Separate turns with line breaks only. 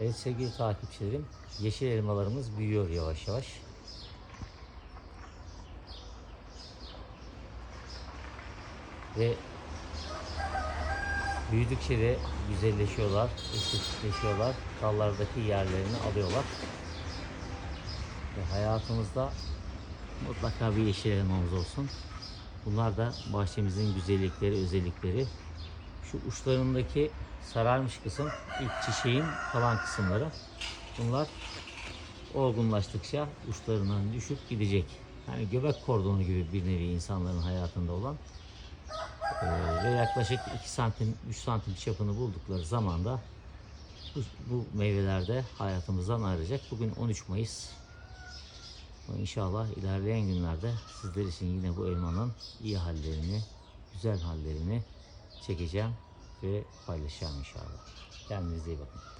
Evet sevgili takipçilerim, yeşil elmalarımız büyüyor yavaş yavaş. Ve büyüdükçe de güzelleşiyorlar, estetikleşiyorlar. Dallardaki yerlerini alıyorlar. Ve hayatımızda mutlaka bir yeşil elmamız olsun. Bunlar da bahçemizin güzellikleri, özellikleri. Şu uçlarındaki sararmış kısım ilk çiçeğin kalan kısımları. Bunlar olgunlaştıkça uçlarından düşüp gidecek. Yani göbek kordonu gibi bir nevi insanların hayatında olan Ee, ve yaklaşık 2 santim 3 santim çapını buldukları zaman da bu, bu meyveler de hayatımızdan ayrılacak. Bugün 13 Mayıs. İnşallah ilerleyen günlerde sizler için yine bu elmanın iyi hallerini, güzel hallerini çekeceğim ve paylaşacağım inşallah. Kendinize iyi bakın.